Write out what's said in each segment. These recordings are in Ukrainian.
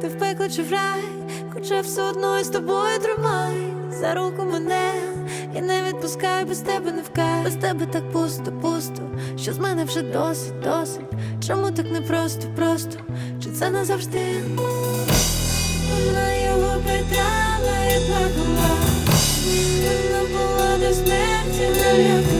ти в пекло чи в рай, хоча все одно я з тобою тримай за руку мене, і не відпускай без тебе не вкай. Без тебе так пусто, пусто, що з мене вже досить, досить. Чому так непросто, просто? Чи це назавжди? Вона його питала і плакала. Вона була до смерті налякана.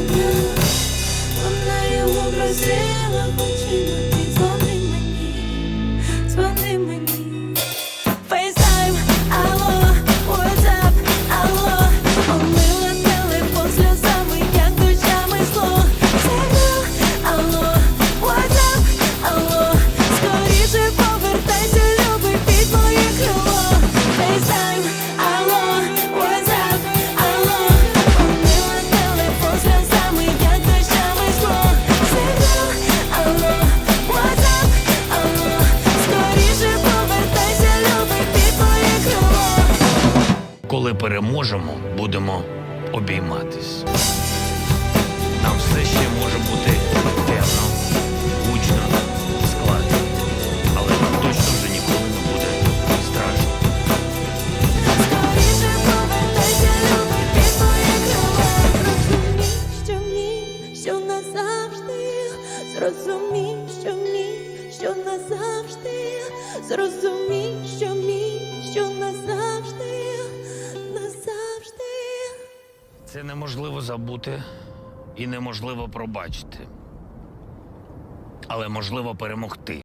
Коли переможемо, будемо обійматись. Нам все ще може бути темно, гучно, складно. Але нам точно вже ніколи не буде страшно. Скоріше повертайся, любий під моє крило. Зрозумій, що ні, що назавжди. Зрозумій, що ні, що назавжди. Зрозумій, що ні, Це неможливо забути і неможливо пробачити. Але можливо перемогти.